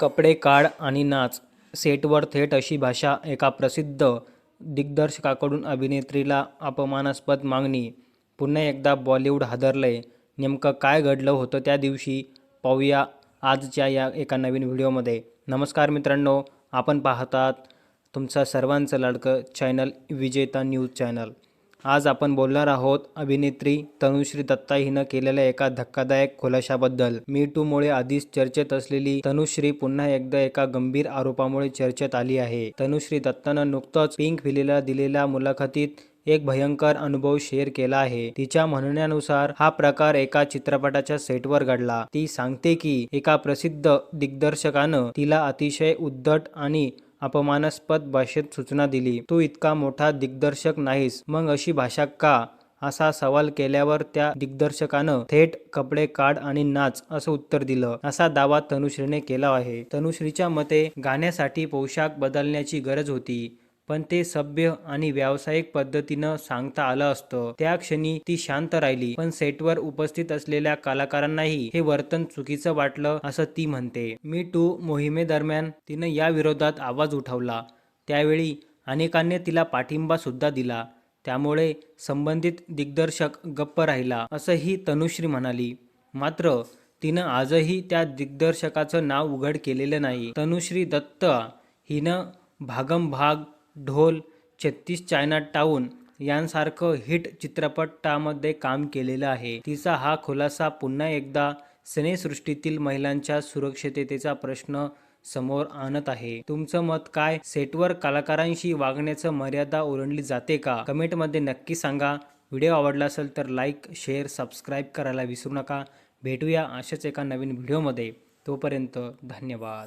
कपडे काढ आणि नाच. सेटवर थेट अशी भाषा एका प्रसिद्ध दिग्दर्शकाकडून अभिनेत्रीला अपमानास्पद मागणी. पुन्हा एकदा बॉलिवूड हादरलंय. नेमकं काय घडलं होतं त्या दिवशी पाहूया आजच्या या एका नवीन व्हिडिओमध्ये. नमस्कार मित्रांनो आपण पाहतात तुमचं सर्वांचं लाडकं चॅनल विजेता न्यूज चॅनल. आज आपण बोलणार आहोत अभिनेत्री तनुश्री दत्ता हिनं केलेल्या एका धक्कादायक खुलाशाबद्दल. मी टूमुळे आधीच चर्चेत असलेली तनुश्री पुन्हा एकदा एका गंभीर आरोपामुळे चर्चेत आली आहे. तनुश्री दत्तानं नुकतंच पिंक व्हिलेला दिलेल्या मुलाखतीत एक भयंकर अनुभव शेअर केला आहे. तिच्या म्हणण्यानुसार हा प्रकार एका चित्रपटाच्या सेटवर घडला. ती सांगते की एका प्रसिद्ध दिग्दर्शकानं तिला अतिशय उद्धट आणि अपमानास्पद भाषेत सूचना दिली तू इतका मोठा दिग्दर्शक नाहीस मग अशी भाषा का? असा सवाल केल्यावर त्या दिग्दर्शकानं थेट कपडे काढ आणि नाच असं उत्तर दिलं. असा दावा तनुश्रीने केला आहे. तनुश्रीच्या मते गाण्यासाठी पोशाख बदलण्याची गरज होती. पण ते सभ्य आणि व्यावसायिक पद्धतीनं सांगता आलं असतं. त्या क्षणी ती शांत राहिली. पण सेटवर उपस्थित असलेल्या कलाकारांनाही हे वर्तन चुकीचं वाटलं असं ती म्हणते. मी टू मोहिमेदरम्यान तिनं या विरोधात आवाज उठवला. त्यावेळी अनेकांनी तिला पाठिंबा सुद्धा दिला. त्यामुळे संबंधित दिग्दर्शक गप्प राहिला असंही तनुश्री म्हणाली. मात्र तिनं आजही त्या दिग्दर्शकाचं नाव उघड केलेलं नाही. तनुश्री दत्त हिनं भागम भाग ढोल छत्तीस चायना टाऊन यांसारखं हिट चित्रपटामध्ये काम केलेलं आहे. तिचा हा खुलासा पुन्हा एकदा सिनेसृष्टीतील महिलांच्या सुरक्षिततेचा प्रश्न समोर आणत आहे. तुमचं मत काय? सेटवर कलाकारांशी वागण्याचं मर्यादा ओरंडली जाते का? कमेंटमध्ये नक्की सांगा. व्हिडिओ आवडला असेल तर लाईक शेअर सबस्क्राईब करायला विसरू नका. भेटूया अशाच एका नवीन व्हिडिओमध्ये. तोपर्यंत धन्यवाद.